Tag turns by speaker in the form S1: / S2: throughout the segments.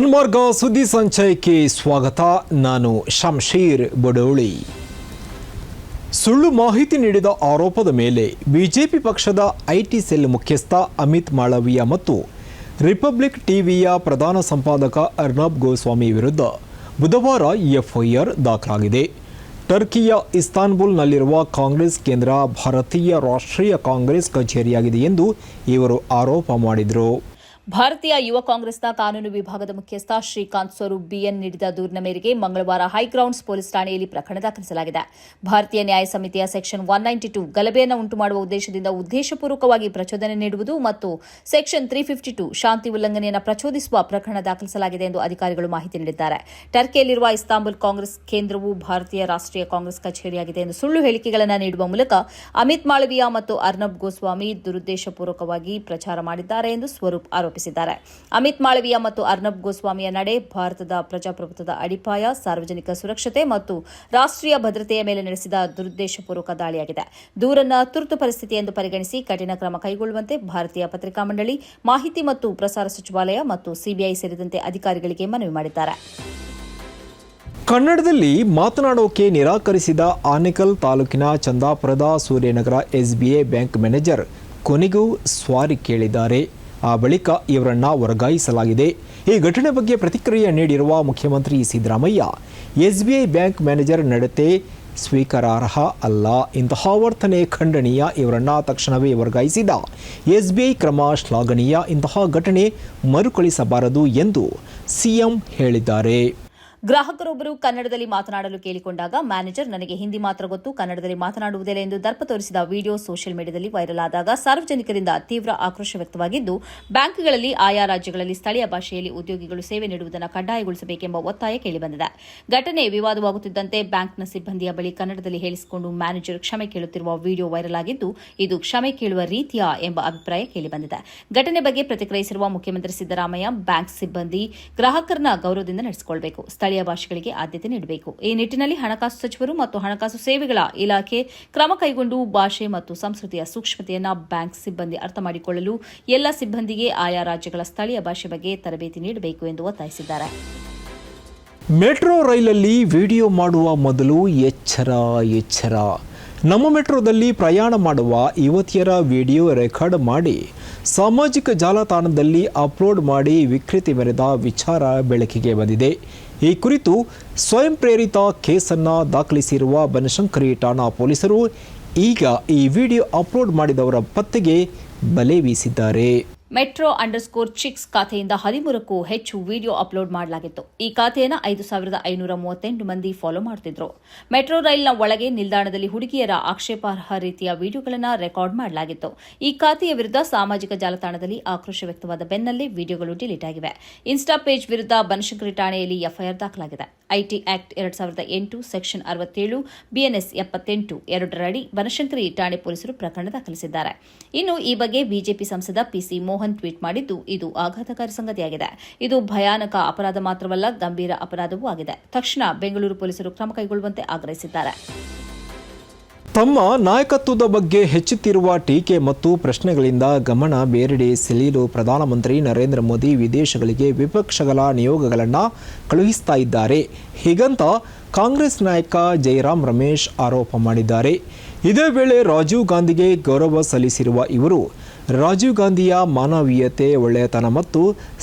S1: Sanmarga ಸುದ್ದಿ ಸಂಚಯಕ್ಕೆ ಸ್ವಾಗತ. ನಾನು ಶಂಶೀರ್ ಬಡೋಳಿ. ಸುಳ್ಳು ಮಾಹಿತಿ ನೀಡಿದ ಆರೋಪದ ಮೇಲೆ ಬಿಜೆಪಿ ಪಕ್ಷದ ಐಟಿ ಸೆಲ್ ಮುಖ್ಯಸ್ಥ ಅಮಿತ್ ಮಾಳವಿಯಾ ಮತ್ತು ರಿಪಬ್ಲಿಕ್ ಟಿವಿಯ ಪ್ರಧಾನ ಸಂಪಾದಕ ಅರ್ನಬ್ ಗೋಸ್ವಾಮಿ ವಿರುದ್ಧ ಬುಧವಾರ ಎಫ್ಐಆರ್ ದಾಖಲಾಗಿದೆ. ಟರ್ಕಿಯ ಇಸ್ತಾನ್ಬುಲ್ನಲ್ಲಿರುವ ಕಾಂಗ್ರೆಸ್ ಕೇಂದ್ರ ಭಾರತೀಯ ರಾಷ್ಟ್ರೀಯ ಕಾಂಗ್ರೆಸ್ ಕಚೇರಿಯಾಗಿದೆ ಎಂದು ಇವರು ಆರೋಪ ಮಾಡಿದರು.
S2: ಭಾರತೀಯ ಯುವ ಕಾಂಗ್ರೆಸ್ನ ಕಾನೂನು ವಿಭಾಗದ ಮುಖ್ಯಸ್ಥ ಶ್ರೀಕಾಂತ್ ಸ್ವರೂಪ್ ಬಿಎನ್ ನೀಡಿದ ದೂರಿನ ಮೇರೆಗೆ ಮಂಗಳವಾರ ಹೈಗ್ರೌಂಡ್ಸ್ ಪೊಲೀಸ್ ಠಾಣೆಯಲ್ಲಿ ಪ್ರಕರಣ ದಾಖಲಿಸಲಾಗಿದೆ. ಭಾರತೀಯ ನ್ಯಾಯ ಸಮಿತಿಯ ಸೆಕ್ಷನ್ ಒನ್ ನೈಂಟಿ ಟು ಗಲಭೆಯನ್ನು ಉಂಟುಮಾಡುವ ಉದ್ದೇಶದಿಂದ ಉದ್ದೇಶಪೂರ್ವಕವಾಗಿ ಪ್ರಚೋದನೆ ನೀಡುವುದು ಮತ್ತು ಸೆಕ್ಷನ್ ತ್ರೀ ಫಿಫ್ಟಿ ಟು ಶಾಂತಿ ಉಲ್ಲಂಘನೆಯನ್ನು ಪ್ರಚೋದಿಸುವ ಪ್ರಕರಣ ದಾಖಲಿಸಲಾಗಿದೆ ಎಂದು ಅಧಿಕಾರಿಗಳು ಮಾಹಿತಿ ನೀಡಿದ್ದಾರೆ. ಟರ್ಕಿಯಲ್ಲಿರುವ ಇಸ್ತಾಂಬುಲ್ ಕಾಂಗ್ರೆಸ್ ಕೇಂದ್ರವು ಭಾರತೀಯ ರಾಷ್ಟ್ರೀಯ ಕಾಂಗ್ರೆಸ್ ಕಚೇರಿಯಾಗಿದೆ ಎಂದು ಸುಳ್ಳು ಹೇಳಿಕೆಗಳನ್ನು ನೀಡುವ ಮೂಲಕ ಅಮಿತ್ ಮಾಳವಿಯಾ ಮತ್ತು ಅರ್ನಬ್ ಗೋಸ್ವಾಮಿ ದುರುದ್ದೇಶಪೂರ್ವಕವಾಗಿ ಪ್ರಚಾರ ಮಾಡಿದ್ದಾರೆ ಎಂದು ಸ್ವರೂಪ್ ಆರೋಪಿಸಿದ್ದಾರೆ. ಅಮಿತ್ ಮಾಳವಿಯಾ ಮತ್ತು ಅರ್ನಬ್ ಗೋಸ್ವಾಮಿಯ ನಡೆ ಭಾರತದ ಪ್ರಜಾಪ್ರಭುತ್ವದ ಅಡಿಪಾಯ, ಸಾರ್ವಜನಿಕ ಸುರಕ್ಷತೆ ಮತ್ತು ರಾಷ್ಟ್ರೀಯ ಭದ್ರತೆಯ ಮೇಲೆ ನಡೆಸಿದ ದುರುದ್ದೇಶಪೂರ್ವಕ ದಾಳಿಯಾಗಿದೆ. ದೂರನ್ನ ತುರ್ತು ಪರಿಸ್ಥಿತಿ ಎಂದು ಪರಿಗಣಿಸಿ ಕಠಿಣ ಕ್ರಮ ಕೈಗೊಳ್ಳುವಂತೆ ಭಾರತೀಯ ಪತ್ರಿಕಾ ಮಂಡಳಿ, ಮಾಹಿತಿ ಮತ್ತು ಪ್ರಸಾರ ಸಚಿವಾಲಯ ಮತ್ತು ಸಿಬಿಐ ಸೇರಿದಂತೆ ಅಧಿಕಾರಿಗಳಿಗೆ ಮನವಿ ಮಾಡಿದ್ದಾರೆ.
S1: ಕನ್ನಡದಲ್ಲಿ ಮಾತನಾಡೋಕೆ ನಿರಾಕರಿಸಿದ ಆನೇಕಲ್ ತಾಲೂಕಿನ ಚಂದಾಪುರದ ಸೂರ್ಯನಗರ ಎಸ್ಬಿಐ ಬ್ಯಾಂಕ್ ಮ್ಯಾನೇಜರ್ ಕೊನೆಗೂ ಸ್ವಾರಿ ಕೇಳಿದ್ದಾರೆ. ಆ ಬಳಿಕ ಇವರನ್ನ ವರ್ಗಾಯಿಸಲಾಗಿದೆ. ಈ ಘಟನೆ ಬಗ್ಗೆ ಪ್ರತಿಕ್ರಿಯೆ ನೀಡಿರುವ ಮುಖ್ಯಮಂತ್ರಿ ಸಿದ್ದರಾಮಯ್ಯ, ಎಸ್ಬಿಐ ಬ್ಯಾಂಕ್ ಮ್ಯಾನೇಜರ್ ನಡತೆ ಸ್ವೀಕಾರಾರ್ಹ ಅಲ್ಲ. ಇಂತಹ ವರ್ತನೆ ಖಂಡನೀಯ, ಇವರನ್ನ ತಕ್ಷಣವೇ ವರ್ಗಾಯಿಸಿದ ಎಸ್ಬಿಐ ಕ್ರಮ ಶ್ಲಾಘನೀಯ. ಇಂತಹ ಘಟನೆ ಮರುಕಳಿಸಬಾರದು ಎಂದು ಸಿಎಂ ಹೇಳಿದ್ದಾರೆ.
S2: ಗ್ರಾಹಕರೊಬ್ಬರು ಕನ್ನಡದಲ್ಲಿ ಮಾತನಾಡಲು ಕೇಳಿಕೊಂಡಾಗ ಮ್ಯಾನೇಜರ್, ನನಗೆ ಹಿಂದಿ ಮಾತ್ರ ಗೊತ್ತು, ಕನ್ನಡದಲ್ಲಿ ಮಾತನಾಡುವುದಿಲ್ಲ ಎಂದು ದರ್ಪ ತೋರಿಸಿದ ವಿಡಿಯೋ ಸೋಷಿಯಲ್ ಮೀಡಿಯಾದಲ್ಲಿ ವೈರಲ್ ಆದಾಗ ಸಾರ್ವಜನಿಕರಿಂದ ತೀವ್ರ ಆಕ್ರೋಶ ವ್ಯಕ್ತವಾಗಿದ್ದು, ಬ್ಯಾಂಕ್ಗಳಲ್ಲಿ ಆಯಾ ರಾಜ್ಯಗಳಲ್ಲಿ ಸ್ಥಳೀಯ ಭಾಷೆಯಲ್ಲಿ ಉದ್ಯೋಗಿಗಳು ಸೇವೆ ನೀಡುವುದನ್ನು ಕಡ್ಡಾಯಗೊಳಿಸಬೇಕೆಂಬ ಒತ್ತಾಯ ಕೇಳಿಬಂದಿದೆ. ಘಟನೆ ವಿವಾದವಾಗುತ್ತಿದ್ದಂತೆ ಬ್ಯಾಂಕ್ನ ಸಿಬ್ಬಂದಿಯ ಬಳಿ ಕನ್ನಡದಲ್ಲಿ ಹೇಳಿಸಿಕೊಂಡು ಮ್ಯಾನೇಜರ್ ಕ್ಷಮೆ ಕೇಳುತ್ತಿರುವ ವಿಡಿಯೋ ವೈರಲ್ ಆಗಿದ್ದು ಇದು ಕ್ಷಮೆ ಕೇಳುವ ರೀತಿಯ ಎಂಬ ಅಭಿಪ್ರಾಯ ಕೇಳಿಬಂದಿದೆ. ಘಟನೆ ಬಗ್ಗೆ ಪ್ರತಿಕ್ರಿಯಿಸಿರುವ ಮುಖ್ಯಮಂತ್ರಿ ಸಿದ್ದರಾಮಯ್ಯ, ಬ್ಯಾಂಕ್ ಸಿಬ್ಬಂದಿ ಗ್ರಾಹಕರನ್ನ ಗೌರವದಿಂದ ನಡೆಸಿಕೊಳ್ಳಬೇಕು ಸ್ಥಳೀಯ ಭಾಷೆಗಳಿಗೆ ಆದ್ಯತೆ ನೀಡಬೇಕು. ಈ ನಿಟ್ಟಿನಲ್ಲಿ ಹಣಕಾಸು ಸಚಿವರು ಮತ್ತು ಹಣಕಾಸು ಸೇವೆಗಳ ಇಲಾಖೆ ಕ್ರಮ ಕೈಗೊಂಡು ಭಾಷೆ ಮತ್ತು ಸಂಸ್ಕೃತಿಯ ಸೂಕ್ಷ್ಮತೆಯನ್ನು ಬ್ಯಾಂಕ್ ಸಿಬ್ಬಂದಿ ಅರ್ಥ ಮಾಡಿಕೊಳ್ಳಲು ಎಲ್ಲ ಸಿಬ್ಬಂದಿಗೆ ಆಯಾ ರಾಜ್ಯಗಳ ಸ್ಥಳೀಯ ಭಾಷೆ ಬಗ್ಗೆ ತರಬೇತಿ ನೀಡಬೇಕು ಎಂದು ಒತ್ತಾಯಿಸಿದ್ದಾರೆ.
S1: ಮೆಟ್ರೋ ರೈಲಲ್ಲಿ ವಿಡಿಯೋ ಮಾಡುವ ಮೊದಲು ಎಚ್ಚರ ಎಚ್ಚರ. ನಮ್ಮ ಮೆಟ್ರೋದಲ್ಲಿ ಪ್ರಯಾಣ ಮಾಡುವ ಯುವತಿಯರ ವಿಡಿಯೋ ರೆಕಾರ್ಡ್ ಮಾಡಿ. ಸಾಮಾಜಿಕ ಜಾಲತಾಣದಲ್ಲಿ ಅಪ್ಲೋಡ್ ಮಾಡಿ ವಿಕೃತಿ ಮೆರೆದ ವಿಚಾರ ಬೆಳಕಿಗೆ ಬಂದಿದೆ. ಈ ಕುರಿತು ಸ್ವಯಂ ಪ್ರೇರಿತ ಕೇಸನ್ನು ದಾಖಲಿಸಿರುವ ಬನಶಂಕರಿ ಠಾಣಾ ಪೊಲೀಸರು ಈಗ ಈ ವಿಡಿಯೋ ಅಪ್ಲೋಡ್ ಮಾಡಿದವರ ಪತ್ತೆಗೆ ಬಲೆ ಬೀಸಿದ್ದಾರೆ.
S2: ಮೆಟ್ರೋ ಅಂಡರ್ಸ್ಕೋರ್ ಚಿಕ್ಸ್ ಖಾತೆಯಿಂದ ಹದಿಮೂರಕ್ಕೂ ಹೆಚ್ಚು ವಿಡಿಯೋ ಅಪ್ಲೋಡ್ ಮಾಡಲಾಗಿತ್ತು. ಈ ಖಾತೆಯನ್ನು ಐದು ಸಾವಿರದ ಐನೂರ ಮೂವತ್ತೆಂಟು ಮಂದಿ ಫಾಲೋ ಮಾಡುತ್ತಿದ್ದರು ಮೆಟ್ರೋ ರೈಲ್ನ ಒಳಗೆ ನಿಲ್ದಾಣದಲ್ಲಿ ಹುಡುಗಿಯರ ಆಕ್ಷೇಪಾರ್ಹ ರೀತಿಯ ವಿಡಿಯೋಗಳನ್ನು ರೆಕಾರ್ಡ್ ಮಾಡಲಾಗಿತ್ತು. ಈ ಖಾತೆಯ ವಿರುದ್ಧ ಸಾಮಾಜಿಕ ಜಾಲತಾಣದಲ್ಲಿ ಆಕ್ರೋಶ ವ್ಯಕ್ತವಾದ ಬೆನ್ನಲ್ಲೇ ವಿಡಿಯೋಗಳು ಡಿಲೀಟ್ ಆಗಿವೆ. ಇನ್ಸ್ಟಾ ಪೇಜ್ ವಿರುದ್ಧ ಬನಶಂಕರಿ ಠಾಣೆಯಲ್ಲಿ ಎಫ್ಐಆರ್ ದಾಖಲಾಗಿದೆ. ಐಟಿ ಆಕ್ಟ್ ಎರಡ್ ಸಾವಿರದ ಎಂಟು, ಸೆಕ್ಷನ್ ಅರವತ್ತೇಳು, ಬಿಎನ್ಎಸ್ ಎಪ್ಪತ್ತೆಂಟು ಎರಡರಡಿ ಬನಶಂಕರಿ ಠಾಣೆ ಪೊಲೀಸರು ಪ್ರಕರಣ ದಾಖಲಿಸಿದ್ದಾರೆ. ಇನ್ನು ಈ ಬಗ್ಗೆ ಬಿಜೆಪಿ ಸಂಸದ ಪಿಸಿ ಮೋಹನ್ ಟ್ವೀಟ್ ಮಾಡಿದ್ದು ಇದು ಆಘಾತಕಾರಿ ಸಂಗತಿಯಾಗಿದೆ. ಇದು ಭಯಾನಕ ಅಪರಾಧ ಮಾತ್ರವಲ್ಲ, ಗಂಭೀರ ಅಪರಾಧವೂ ಆಗಿದೆ. ತಕ್ಷಣ ಬೆಂಗಳೂರು ಪೊಲೀಸರು ಕ್ರಮ ಕೈಗೊಳ್ಳುವಂತೆ ಆಗ್ರಹಿಸಿದ್ದಾರೆ.
S1: ತಮ್ಮ ನಾಯಕತ್ವದ ಬಗ್ಗೆ ಹೆಚ್ಚುತ್ತಿರುವ ಟೀಕೆ ಮತ್ತು ಪ್ರಶ್ನೆಗಳಿಂದ ಗಮನ ಬೇರೆಡೆ ಸೆಳೆಯಲು ಪ್ರಧಾನಮಂತ್ರಿ ನರೇಂದ್ರ ಮೋದಿ ವಿದೇಶಗಳಿಗೆ ವಿಪಕ್ಷಗಳ ನಿಯೋಗಗಳನ್ನು ಕಳುಹಿಸ್ತಾ ಇದ್ದಾರೆ. ಹೀಗಂತ ಕಾಂಗ್ರೆಸ್ ನಾಯಕ ಜಯರಾಮ್ ರಮೇಶ್ ಆರೋಪ ಮಾಡಿದ್ದಾರೆ. ಇದೇ ವೇಳೆ ರಾಜೀವ್ ಗಾಂಧಿಗೆ ಗೌರವ ಸಲ್ಲಿಸಿರುವ ಇವರು ರಾಜೀವ್ ಗಾಂಧಿಯ ಮಾನವೀಯತೆ, ಒಳ್ಳೆಯತನ ಮತ್ತು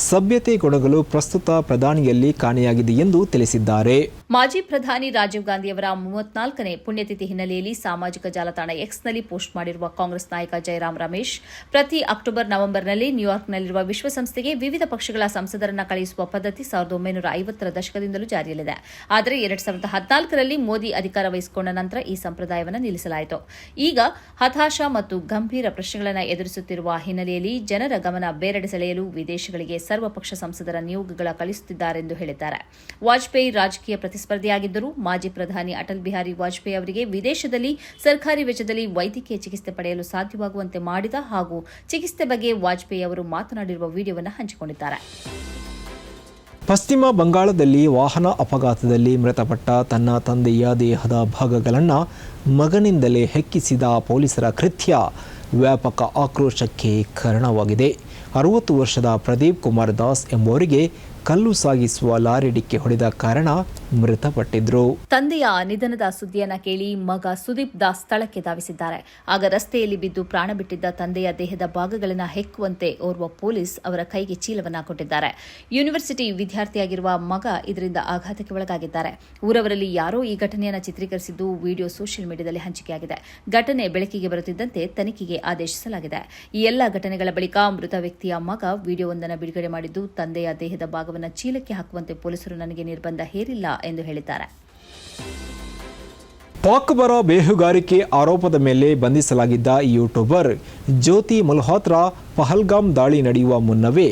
S1: ಸಭ್ಯತೆ ಗುಣಗಳು ಪ್ರಸ್ತುತ ಪ್ರಧಾನಿಯಲ್ಲಿ ಕಾಣೆಯಾಗಿದೆ ಎಂದು ತಿಳಿಸಿದ್ದಾರೆ.
S2: ಮಾಜಿ ಪ್ರಧಾನಿ ರಾಜೀವ್ ಗಾಂಧಿಯವರ ಮೂವತ್ನಾಲ್ಕನೇ ಪುಣ್ಯತಿಥಿ ಹಿನ್ನೆಲೆಯಲ್ಲಿ ಸಾಮಾಜಿಕ ಜಾಲತಾಣ ಎಕ್ಸ್ನಲ್ಲಿ ಪೋಸ್ಟ್ ಮಾಡಿರುವ ಕಾಂಗ್ರೆಸ್ ನಾಯಕ ಜಯರಾಮ್ ರಮೇಶ್, ಪ್ರತಿ ಅಕ್ಟೋಬರ್ ನವೆಂಬರ್ನಲ್ಲಿ ನ್ಯೂಯಾರ್ಕ್ನಲ್ಲಿರುವ ವಿಶ್ವಸಂಸ್ಥೆಗೆ ವಿವಿಧ ಪಕ್ಷಗಳ ಸಂಸದರನ್ನು ಕಳುಹಿಸುವ ಪದ್ಧತಿ ಸಾವಿರದ ಒಂಬೈನೂರ ಐವತ್ತರ ದಶಕದಿಂದಲೂ ಜಾರಿಯಲ್ಲಿದೆ. ಆದರೆ ಎರಡ್ ಸಾವಿರದ ಹದಿನಾಲ್ಕರಲ್ಲಿ ಮೋದಿ ಅಧಿಕಾರ ವಹಿಸಿಕೊಂಡ ನಂತರ ಈ ಸಂಪ್ರದಾಯವನ್ನು ನಿಲ್ಲಿಸಲಾಯಿತು. ಈಗ ಹತಾಶ ಮತ್ತು ಗಂಭೀರ ಪ್ರಶ್ನೆಗಳನ್ನು ಎದುರಿಸುತ್ತಿರುವ ಹಿನ್ನೆಲೆಯಲ್ಲಿ ಜನರ ಗಮನ ಬೇರೆಡೆ ಸೆಳೆಯಲು ವಿದೇಶಗಳಿಗೆ ಸರ್ವಪಕ್ಷ ಸಂಸದರ ನಿಯೋಗಗಳ ಕಳಿಸುತ್ತಿದ್ದಾರೆಂದು ಹೇಳಿದ್ದಾರೆ. ವಾಜಪೇಯಿ ರಾಜಕೀಯ ಪ್ರತಿಸ್ಪರ್ಧಿಯಾಗಿದ್ದರೂ ಮಾಜಿ ಪ್ರಧಾನಿ ಅಟಲ್ ಬಿಹಾರಿ ವಾಜಪೇಯಿ ಅವರಿಗೆ ವಿದೇಶದಲ್ಲಿ ಸರ್ಕಾರಿ ವೆಚ್ಚದಲ್ಲಿ ವೈದ್ಯಕೀಯ ಚಿಕಿತ್ಸೆ ಪಡೆಯಲು ಸಾಧ್ಯವಾಗುವಂತೆ ಮಾಡಿದ ಹಾಗೂ ಚಿಕಿತ್ಸೆ ಬಗ್ಗೆ ವಾಜಪೇಯಿ ಅವರು ಮಾತನಾಡಿರುವ ವಿಡಿಯೋವನ್ನು ಹಂಚಿಕೊಂಡಿದ್ದಾರೆ.
S1: ಪಶ್ಚಿಮ ಬಂಗಾಳದಲ್ಲಿ ವಾಹನ ಅಪಘಾತದಲ್ಲಿ ಮೃತಪಟ್ಟ ತನ್ನ ತಂದೆಯ ದೇಹದ ಭಾಗಗಳನ್ನು ಮಗನಿಂದಲೇ ಹೆಕ್ಕಿಸಿದ ಪೊಲೀಸರ ಕೃತ್ಯ. ವ್ಯಾಪಕ ಆಕ್ರೋಶಕ್ಕೆ ಕಾರಣವಾಗಿದೆ. ಅರವತ್ತು ವರ್ಷದ ಪ್ರದೀಪ್ ಕುಮಾರ್ ದಾಸ್ ಎಂಬುವರಿಗೆ ಕಲ್ಲು ಸಾಗಿಸುವ ಲಾರಿ ಡಿಕ್ಕಿ ಹೊಡೆದ ಕಾರಣ ಮೃತಪಟ್ಟಿದ್ರು.
S2: ತಂದೆಯ ನಿಧನದ ಸುದ್ದಿಯನ್ನ ಕೇಳಿ ಮಗ ಸುದೀಪ್ ದಾಸ್ ಸ್ಥಳಕ್ಕೆ ಧಾವಿಸಿದ್ದಾರೆ. ಆಗ ರಸ್ತೆಯಲ್ಲಿ ಬಿದ್ದು ಪ್ರಾಣ ಬಿಟ್ಟಿದ್ದ ತಂದೆಯ ದೇಹದ ಭಾಗಗಳನ್ನು ಹೆಕ್ಕುವಂತೆ ಓರ್ವ ಪೊಲೀಸ್ ಅವರ ಕೈಗೆ ಚೀಲವನ್ನ ಕೊಟ್ಟಿದ್ದಾರೆ. ಯೂನಿವರ್ಸಿಟಿ ವಿದ್ಯಾರ್ಥಿಯಾಗಿರುವ ಮಗ ಇದರಿಂದ ಆಘಾತಕ್ಕೆ ಒಳಗಾಗಿದ್ದಾರೆ. ಊರವರಲ್ಲಿ ಯಾರೋ ಈ ಘಟನೆಯನ್ನು ಚಿತ್ರೀಕರಿಸಿದ್ದು ವಿಡಿಯೋ ಸೋಷಿಯಲ್ ಮೀಡಿಯಾದಲ್ಲಿ ಹಂಚಿಕೆಯಾಗಿದೆ. ಘಟನೆ ಬೆಳಕಿಗೆ ಬರುತ್ತಿದ್ದಂತೆ ತನಿಖೆಗೆ ಆದೇಶಿಸಲಾಗಿದೆ. ಈ ಎಲ್ಲ ಘಟನೆಗಳ ಬಳಿಕ ಮೃತ ವ್ಯಕ್ತಿಯ ಮಗ ವಿಡಿಯೋವೊಂದನ್ನು ಬಿಡುಗಡೆ ಮಾಡಿದ್ದು, ತಂದೆಯ ದೇಹದ ಭಾಗವನ್ನು ಚೀಲಕ್ಕೆ ಹಾಕುವಂತೆ ಪೊಲೀಸರು ನನಗೆ ನಿರ್ಬಂಧ ಹೇರಿಲ್ಲ ಎಂದು ಹೇಳಿದ್ದಾರೆ.
S1: ಪಾಕ್ಬರ ಬೇಹುಗಾರಿಕೆ ಆರೋಪದ ಮೇಲೆ ಬಂಧಿಸಲಾಗಿದ್ದ ಯೂಟ್ಯೂಬರ್ ಜ್ಯೋತಿ ಮಲ್ಹೋತ್ರಾ ಪಹಲ್ಗಾಮ್ ದಾಳಿ ನಡೆಯುವ ಮುನ್ನವೇ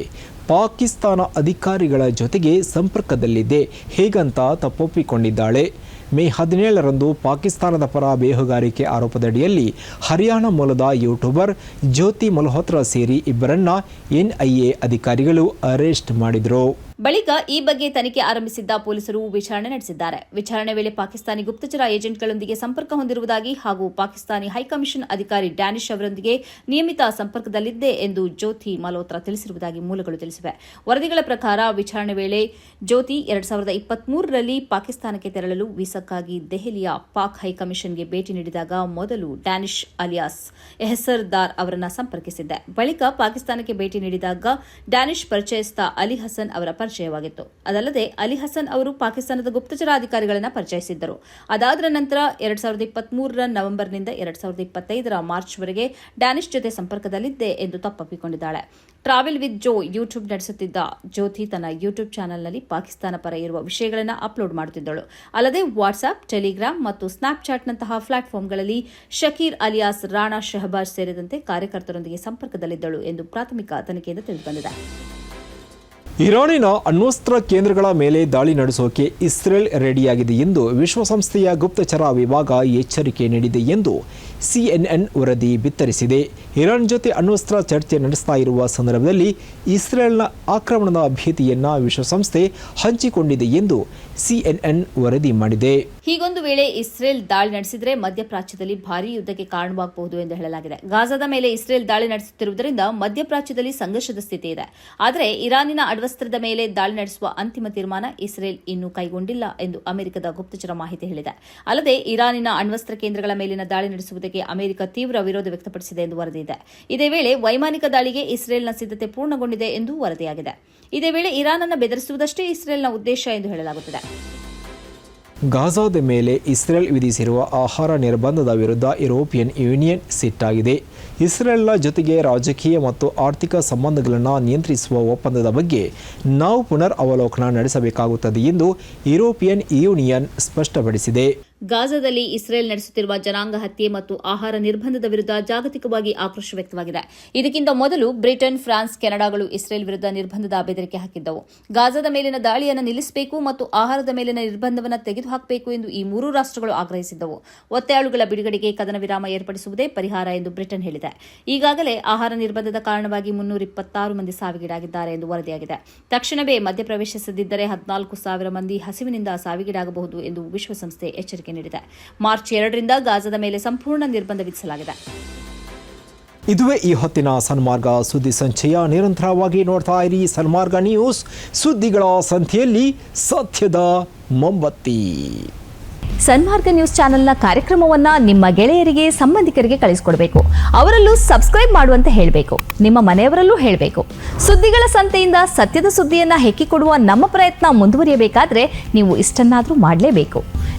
S1: ಪಾಕಿಸ್ತಾನ ಅಧಿಕಾರಿಗಳ ಜೊತೆಗೆ ಸಂಪರ್ಕದಲ್ಲಿದ್ದೆ ಹೇಗಂತ ತಪ್ಪೊಪ್ಪಿಕೊಂಡಿದ್ದಾಳೆ? ಮೇ ಹದಿನೇಳರಂದು ಪಾಕಿಸ್ತಾನದ ಪರ ಬೇಹುಗಾರಿಕೆ ಆರೋಪದಡಿಯಲ್ಲಿ ಹರಿಯಾಣ ಮೂಲದ ಯೂಟ್ಯೂಬರ್ ಜ್ಯೋತಿ ಮಲ್ಹೋತ್ರಾ ಸೇರಿ ಇಬ್ಬರನ್ನ ಎನ್ಐಎ ಅಧಿಕಾರಿಗಳು ಅರೆಸ್ಟ್ ಮಾಡಿದರು.
S2: ಬಳಿಕ ಈ ಬಗ್ಗೆ ತನಿಖೆ ಆರಂಭಿಸಿದ್ದ ಪೊಲೀಸರು ವಿಚಾರಣೆ ನಡೆಸಿದ್ದಾರೆ. ವಿಚಾರಣೆ ವೇಳೆ ಪಾಕಿಸ್ತಾನಿ ಗುಪ್ತಚರ ಏಜೆಂಟ್ಗಳೊಂದಿಗೆ ಸಂಪರ್ಕ ಹೊಂದಿರುವುದಾಗಿ ಹಾಗೂ ಪಾಕಿಸ್ತಾನಿ ಹೈಕಮಿಷನ್ ಅಧಿಕಾರಿ ಡ್ಯಾನಿಶ್ ಅವರೊಂದಿಗೆ ನಿಯಮಿತ ಸಂಪರ್ಕದಲ್ಲಿದ್ದೆ ಎಂದು ಜ್ಯೋತಿ ಮಲ್ಹೋತ್ರಾ ತಿಳಿಸಿರುವುದಾಗಿ ಮೂಲಗಳು ತಿಳಿಸಿವೆ. ವರದಿಗಳ ಪ್ರಕಾರ ವಿಚಾರಣೆ ವೇಳೆ ಜ್ಯೋತಿ ಎರಡ್ ಸಾವಿರದ ಇಪ್ಪತ್ಮೂರರಲ್ಲಿ ಪಾಕಿಸ್ತಾನಕ್ಕೆ ತೆರಳಲು ವೀಸಾಕ್ಕಾಗಿ ದೆಹಲಿಯ ಪಾಕ್ ಹೈಕಮಿಷನ್ಗೆ ಭೇಟಿ ನೀಡಿದಾಗ ಮೊದಲು ಡ್ಯಾನಿಶ್ ಅಲಿಯಾಸ್ ಎಹಸರ್ದಾರ್ ಅವರನ್ನು ಸಂಪರ್ಕಿಸಿದ್ದೆ. ಬಳಿಕ ಪಾಕಿಸ್ತಾನಕ್ಕೆ ಭೇಟಿ ನೀಡಿದಾಗ ಡ್ಯಾನಿಶ್ ಪರಿಚಯಸ್ಥ ಅಲಿ ಹಸನ್ ಅವರ ಪರಿಚಯವಾಗಿತ್ತು. ಅದಲ್ಲದೆ ಅಲಿ ಹಸನ್ ಅವರು ಪಾಕಿಸ್ತಾನದ ಗುಪ್ತಚರ ಅಧಿಕಾರಿಗಳನ್ನು ಪರಿಚಯಿಸಿದ್ದರು. ಅದಾದ ನಂತರ ಎರಡ್ ಸಾವಿರದ ಇಪ್ಪತ್ಮೂರರ ನವೆಂಬರ್ನಿಂದ ಎರಡ್ ಸಾವಿರದ ಇಪ್ಪತ್ತೈದರ ಮಾರ್ಚ್ವರೆಗೆ ಡ್ಯಾನಿಶ್ ಜೊತೆ ಸಂಪರ್ಕದಲ್ಲಿದ್ದೆ ಎಂದು ತಪ್ಪೊಪ್ಪಿಕೊಂಡಿದ್ದಾಳೆ. ಟ್ರಾವೆಲ್ ವಿತ್ ಜೋ ಯೂಟ್ಯೂಬ್ ನಡೆಸುತ್ತಿದ್ದ ಜ್ಯೋತಿ ತನ್ನ ಯೂಟ್ಯೂಬ್ ಚಾನೆಲ್ನಲ್ಲಿ ಪಾಕಿಸ್ತಾನ ಪರ ಇರುವ ವಿಷಯಗಳನ್ನು ಅಪ್ಲೋಡ್ ಮಾಡುತ್ತಿದ್ದಳು. ಅಲ್ಲದೆ ವಾಟ್ಸ್ಆಪ್ ಟೆಲಿಗ್ರಾಮ್ ಮತ್ತು ಸ್ನ್ಯಾಪ್ಚಾಟ್ನಂತಹ ಪ್ಲಾಟ್ಫಾರ್ಮ್ಗಳಲ್ಲಿ ಶಕೀರ್ ಅಲಿಯಾಸ್, ರಾಣಾ ಶಹಬಾಜ್ ಸೇರಿದಂತೆ ಕಾರ್ಯಕರ್ತರೊಂದಿಗೆ ಸಂಪರ್ಕದಲ್ಲಿದ್ದಳು ಎಂದು ಪ್ರಾಥಮಿಕ ತನಿಖೆಯಿಂದ ತಿಳಿದುಬಂದಿದೆ.
S1: ಇರಾನಿನ ಅಣ್ವಸ್ತ್ರ ಕೇಂದ್ರಗಳ ಮೇಲೆ ದಾಳಿ ನಡೆಸೋಕೆ ಇಸ್ರೇಲ್ ರೆಡಿಯಾಗಿದೆ ಎಂದು ವಿಶ್ವಸಂಸ್ಥೆಯ ಗುಪ್ತಚರ ವಿಭಾಗ ಎಚ್ಚರಿಕೆ ನೀಡಿದೆ ಎಂದು ಸಿಎನ್ಎನ್ ವರದಿ ಬಿತ್ತರಿಸಿದೆ. ಇರಾನ್ ಜೊತೆ ಅಣ್ವಸ್ತ್ರ ಚರ್ಚೆ ನಡೆಸ್ತಾ ಇರುವ ಸಂದರ್ಭದಲ್ಲಿ ಇಸ್ರೇಲ್ನ ಆಕ್ರಮಣದ ಭೀತಿಯನ್ನ ವಿಶ್ವಸಂಸ್ಥೆ ಹಂಚಿಕೊಂಡಿದೆ ಎಂದು ಸಿಎನ್ಎನ್ ವರದಿ ಮಾಡಿದೆ.
S2: ಹೀಗೊಂದು ವೇಳೆ ಇಸ್ರೇಲ್ ದಾಳಿ ನಡೆಸಿದರೆ ಮಧ್ಯಪ್ರಾಚ್ಯದಲ್ಲಿ ಭಾರೀ ಯುದ್ಧಕ್ಕೆ ಕಾರಣವಾಗಬಹುದು ಎಂದು ಹೇಳಲಾಗಿದೆ. ಗಾಜಾದ ಮೇಲೆ ಇಸ್ರೇಲ್ ದಾಳಿ ನಡೆಸುತ್ತಿರುವುದರಿಂದ ಮಧ್ಯಪ್ರಾಚ್ಯದಲ್ಲಿ ಸಂಘರ್ಷದ ಸ್ಥಿತಿ ಇದೆ. ಆದರೆ ಇರಾನಿನ ಅಣ್ವಸ್ತ್ರದ ಮೇಲೆ ದಾಳಿ ನಡೆಸುವ ಅಂತಿಮ ತೀರ್ಮಾನ ಇಸ್ರೇಲ್ ಇನ್ನೂ ಕೈಗೊಂಡಿಲ್ಲ ಎಂದು ಅಮೆರಿಕದ ಗುಪ್ತಚರ ಮಾಹಿತಿ ಹೇಳಿದೆ. ಅಲ್ಲದೆ ಇರಾನಿನ ಅಣ್ವಸ್ತ್ರ ಕೇಂದ್ರಗಳ ಮೇಲಿನ ದಾಳಿ ನಡೆಸುವುದಕ್ಕೆ ಅಮೆರಿಕ ತೀವ್ರ ವಿರೋಧ ವ್ಯಕ್ತಪಡಿಸಿದೆ ಎಂದು ವರದಿಯಿದೆ ಇದೇ. ವೇಳೆ ವೈಮಾನಿಕ ದಾಳಿಗೆ ಇಸ್ರೇಲ್ನ ಸಿದ್ಧತೆ ಪೂರ್ಣಗೊಂಡಿದೆ ಎಂದು ವರದಿಯಾಗಿದೆ. ಇದೇ ವೇಳೆ ಇರಾನ್ ಅನ್ನು ಬೆದರಿಸುವುದಷ್ಟೇ ಇಸ್ರೇಲ್ನ ಉದ್ದೇಶ ಎಂದು ಹೇಳಲಾಗುತ್ತದೆ.
S1: ಗಾಜಾದ ಮೇಲೆ ಇಸ್ರೇಲ್ ವಿಧಿಸಿರುವ ಆಹಾರ ನಿರ್ಬಂಧದ ವಿರುದ್ಧ ಯುರೋಪಿಯನ್ ಯೂನಿಯನ್ ಸಿಟ್ಟಾಗಿದೆ. ಇಸ್ರೇಲ್ನ ಜೊತೆಗೆ ರಾಜಕೀಯ ಮತ್ತು ಆರ್ಥಿಕ ಸಂಬಂಧಗಳನ್ನು ನಿಯಂತ್ರಿಸುವ ಒಪ್ಪಂದದ ಬಗ್ಗೆ ನಾವು ಪುನರ್ ಅವಲೋಕನ ನಡೆಸಬೇಕಾಗುತ್ತದೆ ಎಂದು ಯುರೋಪಿಯನ್ ಯೂನಿಯನ್ ಸ್ಪಷ್ಟಪಡಿಸಿದೆ.
S2: ಗಾಜಾದಲ್ಲಿ ಇಸ್ರೇಲ್ ನಡೆಸುತ್ತಿರುವ ಜನಾಂಗ ಹತ್ಯೆ ಮತ್ತು ಆಹಾರ ನಿರ್ಬಂಧದ ವಿರುದ್ಧ ಜಾಗತಿಕವಾಗಿ ಆಕ್ರೋಶ ವ್ಯಕ್ತವಾಗಿದೆ. ಇದಕ್ಕಿಂತ ಮೊದಲು ಬ್ರಿಟನ್, ಫ್ರಾನ್ಸ್, ಕೆನಡಾಗಳು ಇಸ್ರೇಲ್ ವಿರುದ್ಧ ನಿರ್ಬಂಧದ ಬೆದರಿಕೆ ಹಾಕಿದ್ದವು. ಗಾಜಾದ ಮೇಲಿನ ದಾಳಿಯನ್ನು ನಿಲ್ಲಿಸಬೇಕು ಮತ್ತು ಆಹಾರದ ಮೇಲಿನ ನಿರ್ಬಂಧವನ್ನು ತೆಗೆದುಹಾಕಬೇಕು ಎಂದು ಈ ಮೂರೂ ರಾಷ್ಟ್ರಗಳು ಆಗ್ರಹಿಸಿದ್ದವು. ಒತ್ತೆಯಾಳುಗಳ ಬಿಡುಗಡೆಗೆ ಕದನ ವಿರಾಮ ಏರ್ಪಡಿಸುವುದೇ ಪರಿಹಾರ ಎಂದು ಬ್ರಿಟನ್ ಹೇಳಿದೆ. ಈಗಾಗಲೇ ಆಹಾರ ನಿರ್ಬಂಧದ ಕಾರಣವಾಗಿ ಮುನ್ನೂರ ಇಪ್ಪತ್ತಾರು ಮಂದಿ ಸಾವಿಗೀಡಾಗಿದ್ದಾರೆ ಎಂದು ವರದಿಯಾಗಿದೆ. ತಕ್ಷಣವೇ ಮಧ್ಯಪ್ರವೇಶಿಸದಿದ್ದರೆ ಹದಿನಾಲ್ಕು ಸಾವಿರ ಮಂದಿ ಹಸಿವಿನಿಂದ ಸಾವಿಗೀಡಾಗಬಹುದು ಎಂದು ವಿಶ್ವಸಂಸ್ಥೆ ಎಚ್ಚರಿಕೆ ನೀಡಿದೆ. ಮಾರ್ಚ್ ಎರಡರಿಂದ ಗಾಜಾದ ಮೇಲೆ ಸಂಪೂರ್ಣ ನಿರ್ಬಂಧ ವಿಧಿಸಲಾಗಿದೆ.
S1: ಇದುವೇ ಈ ಹೊತ್ತಿನ ಸನ್ಮಾರ್ಗ ಸುದ್ದಿ ಸಂಚಯ ನಿರಂತರವಾಗಿ ನೋಡ್ತಾ ಇರಿ ಸನ್ಮಾರ್ಗ ನ್ಯೂಸ್ ಸುದ್ದಿಗಳ ಸಂಖ್ಯೆಯಲ್ಲಿ ಸತ್ಯದ ಮೊಂಬತ್ತಿ.
S2: ಸನ್ಮಾರ್ಗ ನ್ಯೂಸ್ ಚಾನೆಲ್ನ ಕಾರ್ಯಕ್ರಮವನ್ನ ನಿಮ್ಮ ಗೆಳೆಯರಿಗೆ ಸಂಬಂಧಿಕರಿಗೆ ಕಳಿಸ್ಕೊಡ್ಬೇಕು. ಅವರಲ್ಲೂ ಸಬ್ಸ್ಕ್ರೈಬ್ ಮಾಡುವಂತೆ ಹೇಳಬೇಕು. ನಿಮ್ಮ ಮನೆಯವರಲ್ಲೂ ಹೇಳಬೇಕು. ಸುದ್ದಿಗಳ ಸಂತೆಯಿಂದ ಸತ್ಯದ ಸುದ್ದಿಯನ್ನ ಹೆಕ್ಕಿಕೊಡುವ ನಮ್ಮ ಪ್ರಯತ್ನ ಮುಂದುವರಿಯಬೇಕಾದ್ರೆ ನೀವು ಇಷ್ಟನ್ನಾದರೂ ಮಾಡಲೇಬೇಕು.